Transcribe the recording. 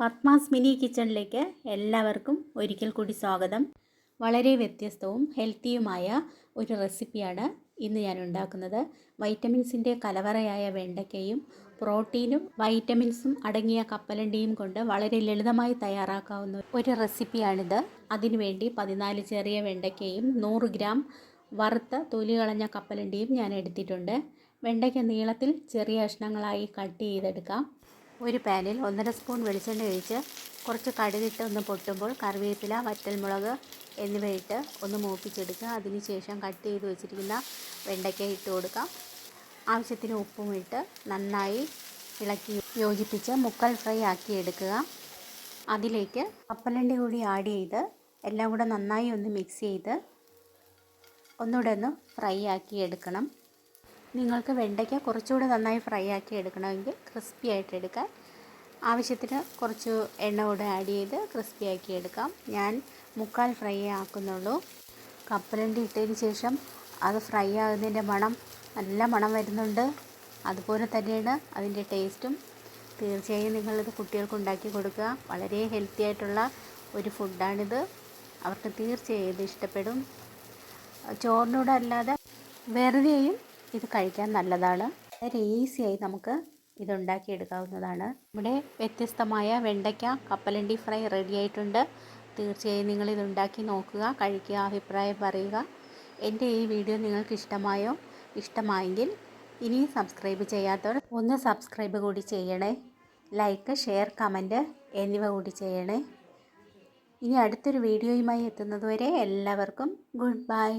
Padmas mini കിച്ചണിലേക്ക് എല്ലാവർക്കും ഒരിക്കൽ കൂടി സ്വാഗതം. വളരെ വ്യത്യസ്തവും ഹെൽത്തിയുമായ ഒരു റെസിപ്പിയാണ് ഇന്ന് ഞാൻ ഉണ്ടാക്കുന്നത്. വൈറ്റമിൻസിന്റെ കലവറയായ വെണ്ടയ്ക്കയും പ്രോട്ടീനും വൈറ്റമിൻസും അടങ്ങിയ കപ്പലണ്ടിയും കൊണ്ട് വളരെ ലളിതമായി തയ്യാറാക്കാവുന്ന ഒരു റെസിപ്പിയാണിത്. അതിനുവേണ്ടി പതിനാല് ചെറിയ വെണ്ടയ്ക്കയും നൂറ് ഗ്രാം വറുത്ത തൊലി കളഞ്ഞ കപ്പലണ്ടിയും ഞാൻ എടുത്തിട്ടുണ്ട്. വെണ്ടയ്ക്ക നീളത്തിൽ ചെറിയ കഷ്ണങ്ങളായി കട്ട് ചെയ്തെടുക്കാം. ഒരു പാനിൽ ഒന്നര സ്പൂൺ വെളിച്ചെണ്ണ ഒഴിച്ച് കുറച്ച് കടുകിട്ട് ഒന്ന് പൊട്ടുമ്പോൾ കറിവേപ്പില വറ്റൽമുളക് എന്നിവ ഇട്ട് ഒന്ന് മൂപ്പിച്ചെടുക്കുക. അതിനുശേഷം കട്ട് ചെയ്ത് വെച്ചിരിക്കുന്ന വെണ്ടയ്ക്ക ഇട്ട് കൊടുക്കാം. ആവശ്യത്തിന് ഉപ്പും ഇട്ട് നന്നായി ഇളക്കി യോജിപ്പിച്ച് മുക്കൽ ഫ്രൈ ആക്കി എടുക്കുക. അതിലേക്ക് കപ്പലണ്ടി കൂടി ആഡ് ചെയ്ത് എല്ലാം കൂടെ നന്നായി ഒന്ന് മിക്സ് ചെയ്ത് ഒന്നുകൂടെ ഒന്ന് ഫ്രൈ ആക്കി എടുക്കണം. നിങ്ങൾക്ക് വെണ്ടയ്ക്ക കുറച്ചുകൂടെ നന്നായി ഫ്രൈ ആക്കി എടുക്കണമെങ്കിൽ ക്രിസ്പി ആയിട്ട് എടുക്കാൻ ആവശ്യത്തിന് കുറച്ച് എണ്ണ കൂടെ ആഡ് ചെയ്ത് ക്രിസ്പി ആക്കി എടുക്കാം. ഞാൻ മുക്കാൽ ഫ്രൈ ആക്കുന്നുള്ളൂ. കപ്പലണ്ടി ഇട്ടതിന് ശേഷം അത് ഫ്രൈ ആകുന്നതിന്റെ മണം നല്ല മണം വരുന്നുണ്ട്. അതുപോലെ തന്നെയാണ് അതിന്റെ ടേസ്റ്റും തീർച്ചയായും നിങ്ങളിത് കുട്ടികൾക്ക് ഉണ്ടാക്കി കൊടുക്കുക. വളരെ ഹെൽത്തി ആയിട്ടുള്ള ഒരു ഫുഡാണിത് അവർക്ക് തീർച്ചയായും ഇത് ഇഷ്ടപ്പെടും. ചോറിനോടല്ലാതെ വെറുതെയും ഇത് കഴിക്കാൻ നല്ലതാണ്. വളരെ ഈസിയായി നമുക്ക് ഇതുണ്ടാക്കിയെടുക്കാവുന്നതാണ്. ഇവിടെ വ്യത്യസ്തമായ വെണ്ടയ്ക്ക കപ്പലണ്ടി ഫ്രൈ റെഡി ആയിട്ടുണ്ട്. തീർച്ചയായും നിങ്ങൾ ഇതുണ്ടാക്കി നോക്കുക കഴിക്കുക അഭിപ്രായം പറയുക. എന്റെ ഈ വീഡിയോ നിങ്ങൾക്ക് ഇഷ്ടമായോ? ഇഷ്ടമായെങ്കിൽ ഇനിയും സബ്സ്ക്രൈബ് ചെയ്യാത്തവർ ഒന്ന് സബ്സ്ക്രൈബ് കൂടി ചെയ്യണേ. ലൈക്ക് ഷെയർ കമന്റ് എന്നിവ കൂടി ചെയ്യണേ. ഇനി അടുത്തൊരു വീഡിയോയുമായി എത്തുന്നതുവരെ എല്ലാവർക്കും ഗുഡ് ബൈ